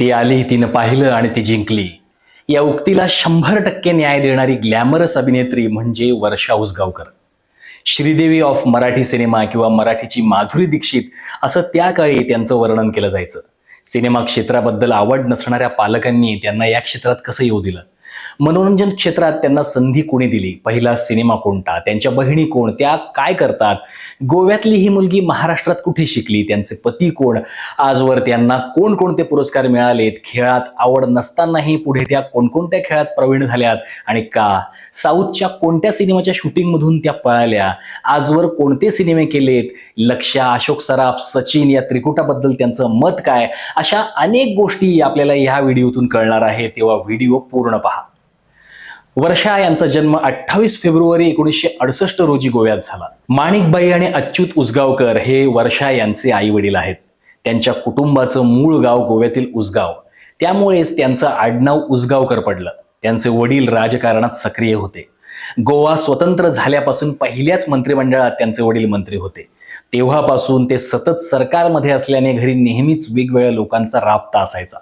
ती आली तिनं पाहिलं आणि ती जिंकली. या उक्तीला शंभर टक्के न्याय देणारी ग्लॅमरस अभिनेत्री म्हणजे वर्षा उसगावकर. श्रीदेवी ऑफ मराठी सिनेमा किंवा मराठीची माधुरी दीक्षित असं त्या काळी त्यांचं वर्णन केलं जायचं. सिनेमा क्षेत्राबद्दल आवड नसणाऱ्या पालकांनी त्यांना या क्षेत्रात कसं येऊ दिलं? मनोरंजन क्षेत्रात त्यांना संधी कोणी दिली? पहिला सिनेमा कोणता? त्यांच्या बहिणी कोण? त्या काय करतात? गोव्यातली ही मुलगी महाराष्ट्रात कुठे शिकली? त्यांचे पती कोण? आजवर त्यांना कोणकोणते पुरस्कार मिळालेत? खेळात आवड नसतानाही पुढे त्या कोणकोणत्या खेळात प्रवीण झाल्यात? आणि का? साऊथच्या कोणत्या सिनेमाच्या शूटिंगमधून त्या पळाल्या? आजवर कोणते सिनेमे केलेत? लक्ष्या अशोक सराफ सचिन या त्रिकुटाबद्दल त्यांचं मत काय? अशा अनेक गोष्टी आपल्याला ह्या व्हिडिओतून कळणार आहे तेव्हा व्हिडिओ पूर्ण पहा. वर्षा यांचा जन्म अठ्ठावीस फेब्रुवारी एकोणीसशे अडुसष्ट रोजी गोव्यात झाला. माणिकबाई आणि अच्युत उसगावकर हे वर्षा यांचे आई वडील आहेत. त्यांच्या कुटुंबाचं मूळ गाव गोव्यातील उसगाव. त्यामुळेच त्यांचं आडनाव उसगावकर पडलं. त्यांचे वडील राजकारणात सक्रिय होते. गोवा स्वतंत्र झाल्यापासून पहिल्याच मंत्रिमंडळात त्यांचे वडील मंत्री होते. तेव्हापासून ते सतत सरकारमध्ये असल्याने घरी नेहमीच वेगवेगळ्या लोकांचा राबता असायचा.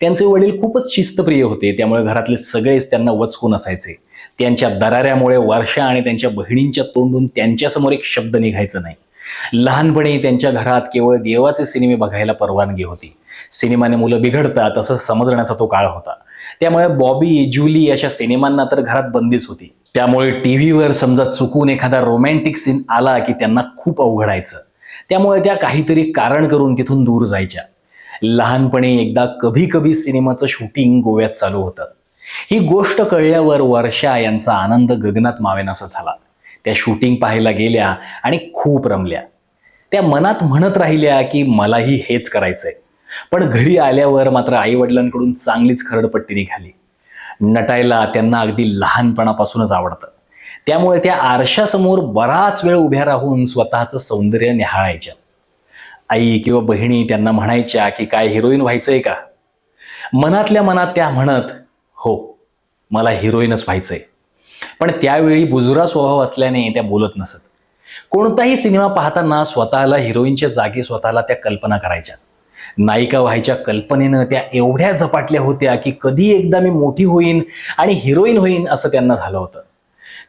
त्यांचे वडील खूपच शिस्तप्रिय होते. त्यामुळे घरातले सगळेच त्यांना वचकून असायचे. त्यांच्या दराऱ्यामुळे वर्षा आणि त्यांच्या बहिणींच्या तोंडून त्यांच्यासमोर एक शब्द निघायचा नाही. लहानपणी त्यांच्या घरात केवळ देवाचे सिनेमे बघायला परवानगी होती. सिनेमाने मुलं बिघडतात असं समजण्याचा तो काळ होता. त्यामुळे बॉबी जुली अशा सिनेमांना तर घरात बंदीच होती. त्यामुळे टी व्हीवर समजा चुकून एखादा रोमॅन्टिक सीन आला की त्यांना खूप अवघडायचं त्यामुळे त्या काहीतरी कारण करून तिथून दूर जायच्या. लहानपणी एकदा कभी कभी सिनेमाचं शूटिंग गोव्यात चालू होतं. ही गोष्ट कळल्यावर वर्षा यांचा आनंद गगनात मावेनासा झाला. त्या शूटिंग पाहायला गेल्या आणि खूप रमल्या. त्या मनात म्हणत राहिल्या की मलाही हेच करायचंय. पण घरी आल्यावर मात्र आई वडिलांकडून चांगलीच खरडपट्टी निघाली नटायला त्यांना अगदी लहानपणापासूनच आवडतं. त्यामुळे त्या आरशासमोर बराच वेळ उभ्या राहून स्वतःचं सौंदर्य निहाळायच्या. आई किंवा बहिणी त्यांना म्हणायच्या की काय हिरोईन व्हायचंय का? मनातल्या मनात त्या म्हणत हो मला हिरोईनच व्हायचंय. पण त्यावेळी बुजुरा स्वभाव असल्याने त्या बोलत नसत. कोणताही सिनेमा पाहताना स्वतःला हिरोईनच्या जागी स्वतःला त्या कल्पना करायच्या. नायिका व्हायच्या कल्पनेनं त्या एवढ्या झपाटल्या होत्या की कधी एकदा मी मोठी होईन आणि हिरोईन होईन असं त्यांना झालं होतं.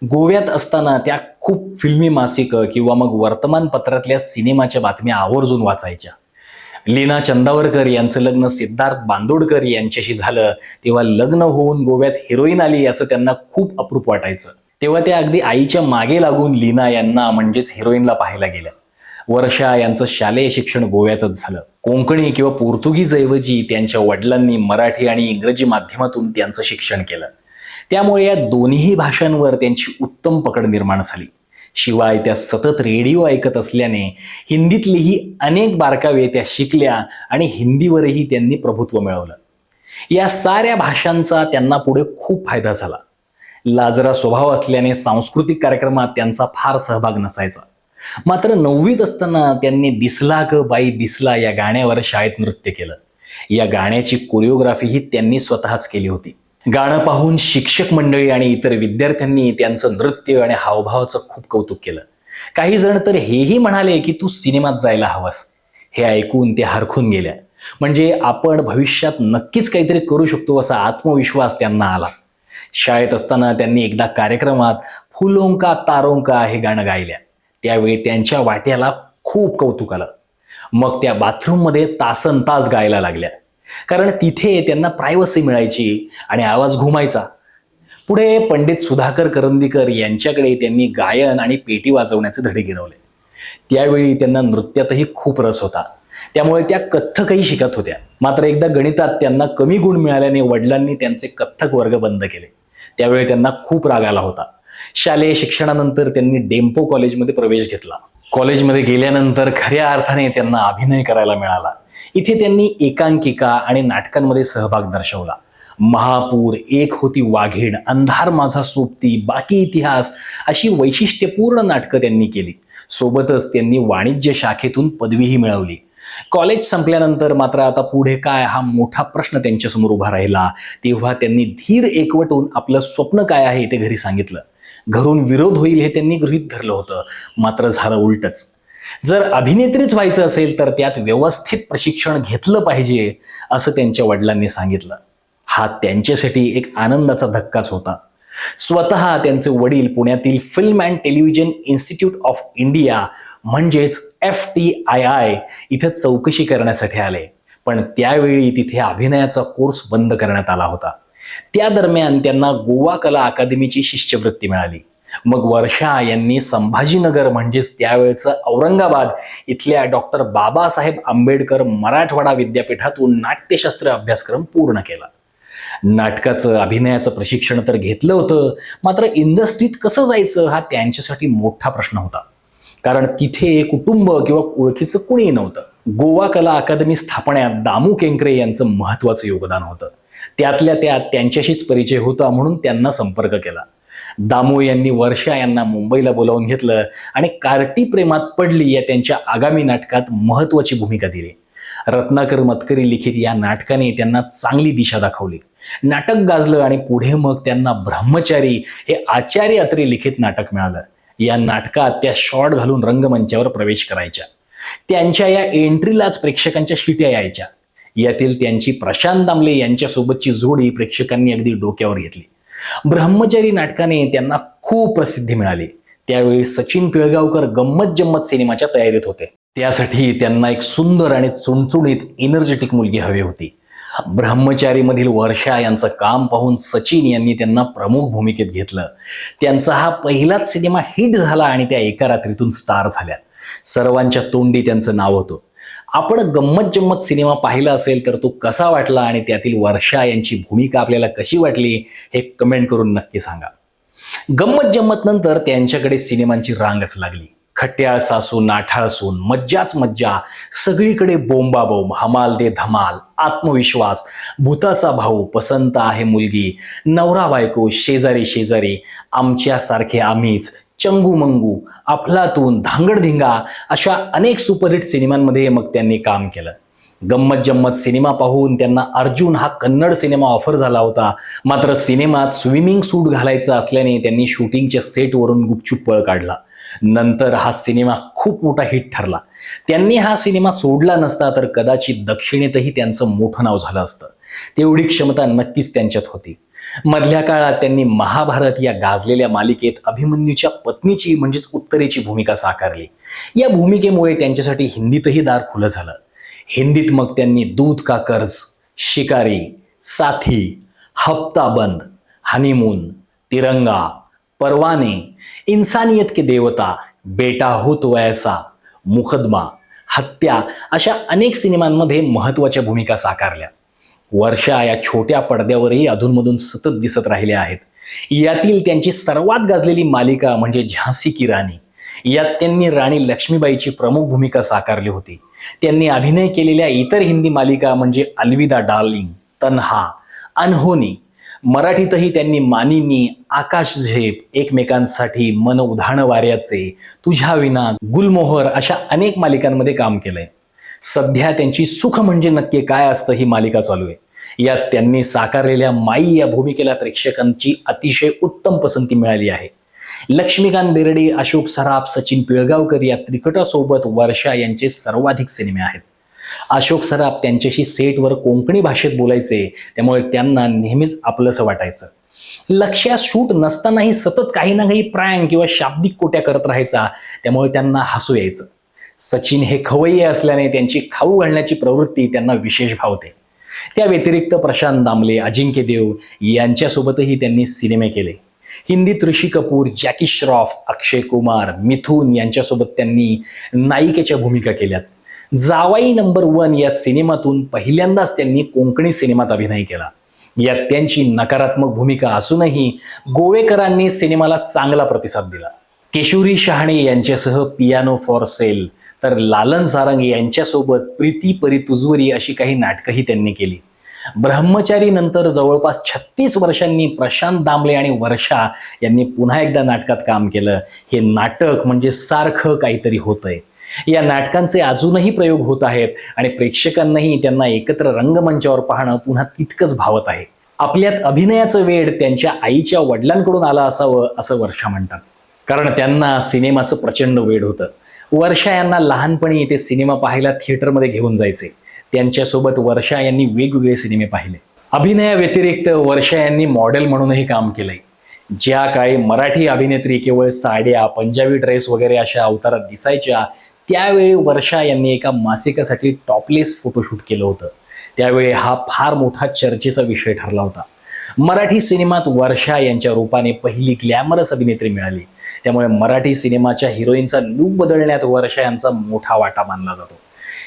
गोव्यात असताना त्या खूप फिल्मी मासिकं किंवा मग वर्तमानपत्रातल्या सिनेमाच्या बातम्या आवर्जून वाचायच्या. लीना चंदावरकर यांचं लग्न सिद्धार्थ बांदोडकर यांच्याशी झालं. तेव्हा लग्न होऊन गोव्यात हिरोईन आली याचं त्यांना खूप अप्रूप वाटायचं. तेव्हा त्या अगदी आईच्या मागे लागून लीना यांना म्हणजेच हिरोईनला पाहायला गेल्या. वर्षा यांचं शालेय शिक्षण गोव्यातच झालं. कोंकणी किंवा पोर्तुगीज ऐवजी त्यांच्या वडिलांनी मराठी आणि इंग्रजी माध्यमातून त्यांचं शिक्षण केलं. त्यामुळे या दोन्ही भाषांवर त्यांची उत्तम पकड निर्माण झाली. शिवाय त्या सतत रेडिओ ऐकत असल्याने हिंदीतलीही अनेक बारकावे त्या शिकल्या आणि हिंदीवरही त्यांनी प्रभुत्व मिळवलं. या साऱ्या भाषांचा त्यांना पुढे खूप फायदा झाला. लाजरा स्वभाव असल्याने सांस्कृतिक कार्यक्रमात त्यांचा फार सहभाग नसायचा. मात्र नववीत असताना त्यांनी दिसला ग बाई दिसला या गाण्यावर शाळेत नृत्य केलं. या गाण्याची कोरिओग्राफीही त्यांनी स्वतःच केली होती. गाणं पाहून शिक्षक मंडळी आणि इतर विद्यार्थ्यांनी त्यांचं नृत्य आणि हावभावाचं खूप कौतुक केलं. काही जण तर हेही म्हणाले की तू सिनेमात जायला हवंस. हे ऐकून ते हरखून गेल्या. म्हणजे आपण भविष्यात नक्कीच काहीतरी करू शकतो असा आत्मविश्वास त्यांना आला. शाळेत असताना त्यांनी एकदा कार्यक्रमात फुलोंका तारोंका हे गाणं गायल्या. त्यावेळी त्यांच्या वाट्याला खूप कौतुक आलं. मग त्या बाथरूममध्ये तासन तास गायला लागल्या. कारण तिथे त्यांना प्रायव्हसी मिळायची आणि आवाज घुमायचा. पुढे पंडित सुधाकर करंदीकर यांच्याकडे त्यांनी गायन आणि पेटी वाजवण्याचे धडे गिरवले. त्यावेळी त्यांना नृत्यातही खूप रस होता. त्यामुळे त्या कथ्थकही शिकत होत्या. मात्र एकदा गणितात त्यांना कमी गुण मिळाल्याने वडिलांनी त्यांचे कथ्थक वर्ग बंद केले. त्यावेळी त्यांना खूप राग आला होता. शालेय शिक्षणानंतर त्यांनी डेम्पो कॉलेजमध्ये प्रवेश घेतला. कॉलेजमध्ये गेल्यानंतर खऱ्या अर्थाने त्यांना अभिनय करायला मिळाला. इथे त्यांनी एकांकिका आणि नाटकांमध्ये सहभाग दर्शवला. महापूर एक होती वाघीण अंधार माझा सोबती बाकी इतिहास अशी वैशिष्ट्यपूर्ण नाटकं त्यांनी केली. सोबतच त्यांनी वाणिज्य शाखेतून पदवीही मिळवली. कॉलेज संपल्यानंतर मात्र आता पुढे काय हा मोठा प्रश्न त्यांच्यासमोर उभा राहिला. तेव्हा त्यांनी धीर एकवटून आपलं स्वप्न काय आहे ते घरी सांगितलं. घरून विरोध होईल हे त्यांनी गृहीत धरलं होतं. मात्र झालं उलटच. जर अभिनेत्रीच व्हायचं असेल तर त्यात व्यवस्थित प्रशिक्षण घेतलं पाहिजे असं त्यांच्या वडिलांनी सांगितलं. हा त्यांच्यासाठी एक आनंदाचा धक्काच होता. स्वतः त्यांचे वडील पुण्यातील film and television institute of India म्हणजेच एफ टी आय आय इथं चौकशी करण्यासाठी आले. पण त्यावेळी तिथे अभिनयाचा कोर्स बंद करण्यात आला होता. त्या दरम्यान त्यांना गोवा कला अकादमीची शिष्यवृत्ती मिळाली. मग वर्षा यांनी संभाजीनगर म्हणजेच त्यावेळचं औरंगाबाद इथल्या डॉक्टर बाबासाहेब आंबेडकर मराठवाडा विद्यापीठातून नाट्यशास्त्र अभ्यासक्रम पूर्ण केला. नाटकाचं अभिनयाचं प्रशिक्षण तर घेतलं होतं मात्र इंडस्ट्रीत कसं जायचं हा त्यांच्यासाठी मोठा प्रश्न होता. कारण तिथे कुटुंब किंवा ओळखीचं कुणी नव्हतं. गोवा कला अकादमी स्थापण्यात दामू केंकरे यांचं महत्वाचं योगदान होतं. त्यातल्या त्यात त्यांच्याशीच परिचय होता म्हणून त्यांना संपर्क केला. दामो यांनी वर्षा यांना मुंबईला बोलावून घेतलं आणि कार्टी प्रेमात पडली या त्यांच्या आगामी नाटकात महत्वाची भूमिका दिली. रत्नाकर मतकरी लिखित या नाटकाने त्यांना चांगली दिशा दाखवली. नाटक गाजलं आणि पुढे मग त्यांना ब्रह्मचारी हे आचार्य अत्रे लिखित नाटक मिळालं. या नाटकात त्या शॉर्ट घालून रंगमंचावर प्रवेश करायच्या. त्यांच्या या एंट्रीलाच प्रेक्षकांच्या शिट्या यायच्या. यातील त्यांची प्रशांत दामले यांच्यासोबतची जोडी प्रेक्षकांनी अगदी डोक्यावर घेतली. ब्रह्मचारी नाटकाने त्यांना खूप प्रसिद्धी मिळाली. त्यावेळी सचिन पिळगावकर गंमत जम्मत सिनेमाच्या तयारीत होते. त्यासाठी त्यांना एक सुंदर आणि चुणचुणीत एनर्जेटिक मुलगी हवी होती. ब्रह्मचारीमधील वर्षा यांचं काम पाहून सचिन यांनी त्यांना प्रमुख भूमिकेत घेतलं. त्यांचा हा पहिलाच सिनेमा हिट झाला आणि त्या एका रात्रीतून स्टार झाल्या. सर्वांच्या तोंडी त्यांचं नाव होतं. आपण गंमत जम्मत सिनेमा पाहिला असेल तर तो कसा वाटला आणि त्यातील वर्षा यांची भूमिका आपल्याला कशी वाटली हे कमेंट करून नक्की सांगा. गंमत जम्मत नंतर त्यांच्याकडे सिनेमांची रांगच लागली. खट्याळ सासून नाठाळसून मज्जाच मज्जा सगळीकडे बोंबाबोंब हमाल दे धमाल आत्मविश्वास भूताचा भाऊ पसंत आहे मुलगी नवरा बायको शेजारी शेजारी आमच्यासारखे आम्हीच चंगू मंगू अफलातून धांगडधिंगा अशा अनेक सुपरहिट सिनेमांमध्ये मग त्यांनी काम केलं. गंमत जम्मत सिनेमा पाहून त्यांना अर्जुन हा कन्नड सिनेमा ऑफर झाला होता. मात्र सिनेमात स्विमिंग सूट घालायचा असल्याने त्यांनी शूटिंगच्या सेटवरून गुपचूप पळ काढला. नंतर हा सिनेमा खूप मोठा हिट ठरला. त्यांनी हा सिनेमा सोडला नसता तर कदाचित दक्षिणेतही त्यांचं मोठं नाव झालं असतं. तेवढी क्षमता नक्कीच त्यांच्यात होती. मधल्या काळात त्यांनी महाभारत या गाजलेल्या मालिकेत अभिमन्यूच्या पत्नीची म्हणजेच उत्तरेची भूमिका साकारली. या भूमिकेमुळे त्यांच्यासाठी हिंदीतही दार खुलं झालं. हिंदीत मग त्यांनी दूध का कर्ज शिकारी साथी हप्ता बंद हनीमून तिरंगा परवाने इन्सानियत के देवता बेटा हो तो ऐसा मुकदमा हत्या अशा अनेक सिनेमांमध्ये महत्त्वाच्या भूमिका साकारल्या. वर्षा या छोट्या पडद्यावरही अधूनमधून सतत दिसत राहिल्या आहेत. यातील त्यांची सर्वात गाजलेली मालिका म्हणजे झांसी की राणी. यात त्यांनी राणी लक्ष्मीबाईची प्रमुख भूमिका साकारली होती. त्यांनी अभिनय केलेल्या इतर हिंदी मालिका म्हणजे अलविदा डार्लिंग तन्हा अनहोनी. मराठीतही त्यांनी मानिनी आकाश झेप एकमेकांसाठी मन उधाण वाऱ्याचे तुझ्या विना गुलमोहर अशा अनेक मालिकांमध्ये काम केलंय. सध्या त्यांची सुख म्हणजे नक्की काय असतं ही मालिका चालू आहे. यात त्यांनी साकारलेल्या माई या भूमिकेला प्रेक्षकांची अतिशय उत्तम पसंती मिळाली आहे. लक्ष्मीकांत बेर्डे अशोक सराफ सचिन पिळगावकर या त्रिकटासोबत वर्षा यांचे सर्वाधिक सिनेमे आहेत. अशोक सराफ त्यांच्याशी सेटवर कोंकणी भाषेत बोलायचे त्यामुळे त्यांना नेहमीच आपलंसं वाटायचं. लक्ष्यात शूट नसतानाही सतत काही ना काही प्रँक किंवा शाब्दिक कोट्या करत राहायचा त्यामुळे त्यांना हसू यायचं. सचिन हे खवय्ये असल्याने त्यांची खाऊ घालण्याची प्रवृत्ती त्यांना विशेष भावते. त्या व्यतिरिक्त प्रशांत दामले अजिंक्य देव यांच्यासोबतही त्यांनी सिनेमे केले. हिंदीत ऋषी कपूर जॅकी श्रॉफ अक्षय कुमार मिथून यांच्यासोबत त्यांनी नायिकेच्या भूमिका केल्यात. जावाई नंबर वन या सिनेमातून पहिल्यांदाच त्यांनी कोंकणी सिनेमात अभिनय केला. यात त्यांची नकारात्मक भूमिका असूनही गोवेकरांनी सिनेमाला चांगला प्रतिसाद दिला. केशुरी शहाणे यांच्यासह पियानो फॉर सेल तर लालन सारंग यांच्यासोबत प्रीती परी तुजवरी अशी काही नाटकंही त्यांनी केली. ब्रह्मचारी नंतर जवळपास छत्तीस वर्षांनी प्रशांत दामले आणि वर्षा यांनी पुन्हा एकदा नाटकात काम केलं. हे नाटक म्हणजे सारखं काहीतरी होतंय. या नाटकांचे अजूनही प्रयोग होत आहेत आणि प्रेक्षकांनाही त्यांना एकत्र रंगमंचावर पाहणं पुन्हा तितकंच भावत आहे. आपल्यात अभिनयाचं वेळ त्यांच्या आईच्या वडिलांकडून आलं असावं असं वर्षा म्हणतात. कारण त्यांना सिनेमाचं प्रचंड वेड होतं. वर्षा यांना लहानपणी ते सिनेमा पाहायला थिएटरमध्ये घेऊन जायचे. त्यांच्यासोबत वर्षा यांनी वेगवेगळे सिनेमे पाहिले. अभिनयाव्यतिरिक्त वर्षा यांनी मॉडेल म्हणूनही काम केलंय. ज्या काळी मराठी अभिनेत्री केवळ साड्या पंजाबी ड्रेस वगैरे अशा अवतारात दिसायच्या त्यावेळी वर्षा यांनी एका मासिकासाठी टॉपलेस फोटोशूट केलं होतं. त्यावेळी हा फार मोठा चर्चेचा विषय ठरला होता. मराठी सिनेमात वर्षा यांच्या रूपाने पहिली ग्लॅमरस अभिनेत्री मिळाली. त्यामुळे मराठी सिनेमाच्या हिरोईनचा लूक बदलण्यात वर्षा यांचा मोठा वाटा मानला जातो.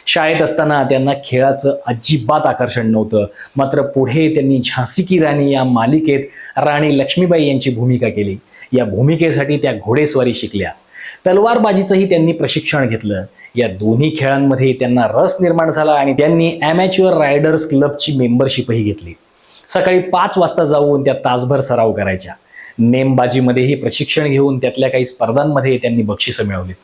शाळेत असताना त्यांना खेळाचं अजिबात आकर्षण नव्हतं. मात्र पुढे त्यांनी झांसी की राणी या मालिकेत राणी लक्ष्मीबाई यांची भूमिका केली. या भूमिकेसाठी त्या घोडेस्वारी शिकल्या. तलवारबाजीचंही त्यांनी प्रशिक्षण घेतलं. या दोन्ही खेळांमध्ये त्यांना रस निर्माण झाला आणि त्यांनी अमॅच्युअर रायडर्स क्लबची मेंबरशिपही घेतली. सकाळी पाच वाजता जाऊन त्या तासभर सराव करायच्या. नेमबाजीमध्येही प्रशिक्षण घेऊन त्यातल्या काही स्पर्धांमध्ये त्यांनी बक्षिसं मिळवलीत.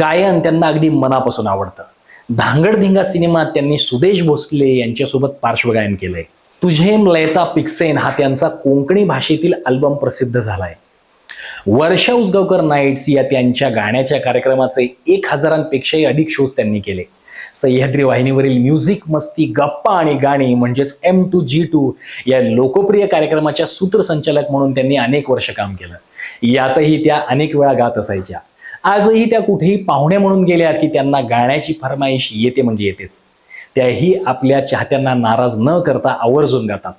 गायन त्यांना अगदी मनापासून आवडतं. धांगडधिंगा सिनेमात त्यांनी सुदेश भोसले यांच्यासोबत पार्श्वगायन केलंय. तुझेम लयता पिक्सेन हा त्यांचा कोकणी भाषेतील अल्बम प्रसिद्ध झालाय. वर्षा उसगावकर नाईट्स या त्यांच्या गाण्याच्या कार्यक्रमाचे एक हजारांपेक्षाही अधिक शोज त्यांनी केले. सह्याद्री वाहिनीवरील म्युझिक मस्ती गप्पा आणि गाणी म्हणजेच एम टू जी टू या लोकप्रिय कार्यक्रमाच्या सूत्रसंचालक म्हणून त्यांनी अनेक वर्ष काम केलं. यातही त्या अनेक वेळा गात असायच्या. आजही त्या कुठेही पाहुणे म्हणून गेल्यात की त्यांना गाण्याची फरमाईश येते म्हणजे येतेच. त्याही आपल्या चाहत्यांना नाराज न करता आवर्जून गातात.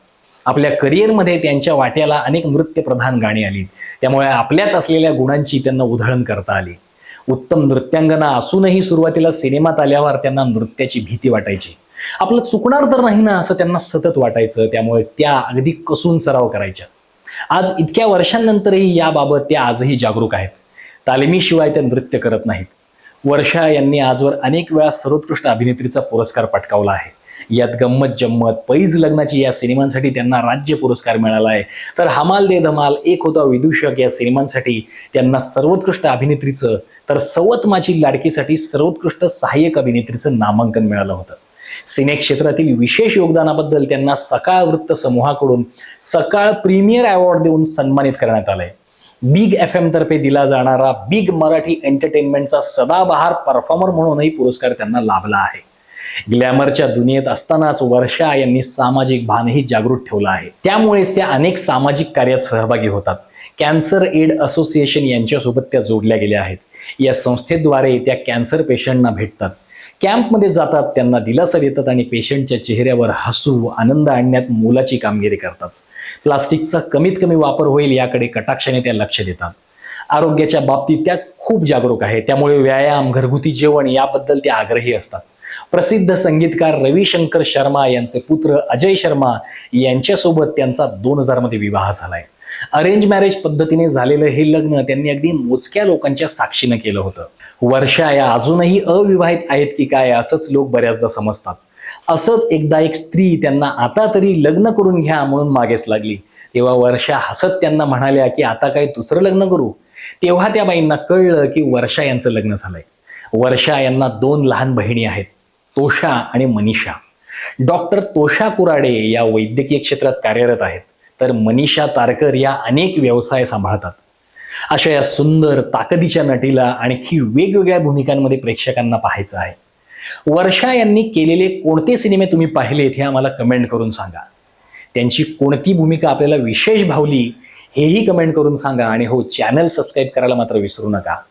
आपल्या करिअरमध्ये त्यांच्या वाट्याला अनेक नृत्यप्रधान गाणी आली त्यामुळे आपल्यात असलेल्या गुणांची त्यांना उधळण करता आली. उत्तम नृत्यांगना असूनही सुरुवातीला सिनेमात आल्यावर त्यांना नृत्याची भीती वाटायची. आपलं चुकणार तर नाही ना असं त्यांना सतत वाटायचं. त्यामुळे त्या अगदी कसून सराव करायच्या. आज इतक्या वर्षांनंतरही याबाबत त्या आजही जागरूक आहेत. तालमीशिवाय त्या नृत्य करत नाहीत. वर्षा यांनी आजवर अनेक वेळा सर्वोत्कृष्ट अभिनेत्रीचा पुरस्कार पटकावला आहे. यात गंमत जम्मत. पैज लग्नाची या सिनेमांसाठी त्यांना राज्य पुरस्कार मिळाला आहे. तर हमाल दे धमाल एक होता विदूषक या सिनेमांसाठी त्यांना सर्वोत्कृष्ट अभिनेत्रीचं तर सवत माझी लाडकीसाठी सर्वोत्कृष्ट सहाय्यक अभिनेत्रीचं नामांकन मिळालं होतं. सिने क्षेत्रातील विशेष योगदानाबद्दल त्यांना सकाळ वृत्त समूहाकडून सकाळ प्रीमियर अवॉर्ड देऊन सन्मानित करण्यात आलंय. बिग एफ एम तर्फे दिला जाणारा बिग मराठी एंटरटेनमेंटचा सदाबहार परफॉर्मर म्हणूनही पुरस्कार त्यांना लाभला आहे. ग्लॅमरच्या दुनियेत असतानाच वर्षा यांनी सामाजिक भानही जागृत ठेवलं आहे. त्यामुळेच त्या अनेक सामाजिक कार्यात सहभागी होतात. कॅन्सर एड असोसिएशन यांच्यासोबत त्या जोडल्या गेल्या आहेत. या संस्थेद्वारे त्या कॅन्सर पेशंटना भेटतात. कॅम्पमध्ये जातात त्यांना दिलासा देतात आणि पेशंटच्या चेहऱ्यावर हसू आनंद आणण्यात मोलाची कामगिरी करतात. प्लास्टिकचा कमीत कमी वापर होईल याकडे कटाक्षाने त्या लक्ष देतात. आरोग्याच्या बाबतीत त्या खूप जागरूक आहे त्यामुळे व्यायाम घरगुती जेवण याबद्दल त्या आग्रही असतात. प्रसिद्ध संगीतकार रविशंकर शर्मा यांचे पुत्र अजय शर्मा यांच्यासोबत त्यांचा दोन हजारमध्ये विवाह झालाय. अरेंज मॅरेज पद्धतीने झालेलं हे लग्न त्यांनी अगदी मोजक्या लोकांच्या साक्षीनं केलं होतं. वर्षा या अजूनही अविवाहित आहेत की काय असंच लोक बऱ्याचदा समजतात. असंच एकदा एक स्त्री त्यांना आता तरी लग्न करून घ्या म्हणून मागेच लागली. तेव्हा वर्षा हसत त्यांना म्हणाल्या की आता काय दुसरं लग्न करू? तेव्हा त्या बाईंना कळलं की वर्षा यांचं लग्न झालंय. वर्षा यांना दोन लहान बहिणी आहेत. तोषा आणि मनीषा. डॉक्टर तोषा कुराडे या वैद्यकीय क्षेत्रात कार्यरत आहेत. तर मनीषा तारकर या अनेक व्यवसाय सांभाळतात. अशा या सुंदर ताकदीच्या नटीला आणखी वेगवेगळ्या भूमिकांमध्ये प्रेक्षकांना पाहायचं आहे. वर्षा यांनी केलेले कोणते सिनेमे तुम्ही पाहिलेत हे आम्हाला कमेंट करून सांगा. त्यांची कोणती भूमिका आपल्याला विशेष भावली हेही कमेंट करून सांगा आणि हो चॅनल सबस्क्राईब करायला मात्र विसरू नका.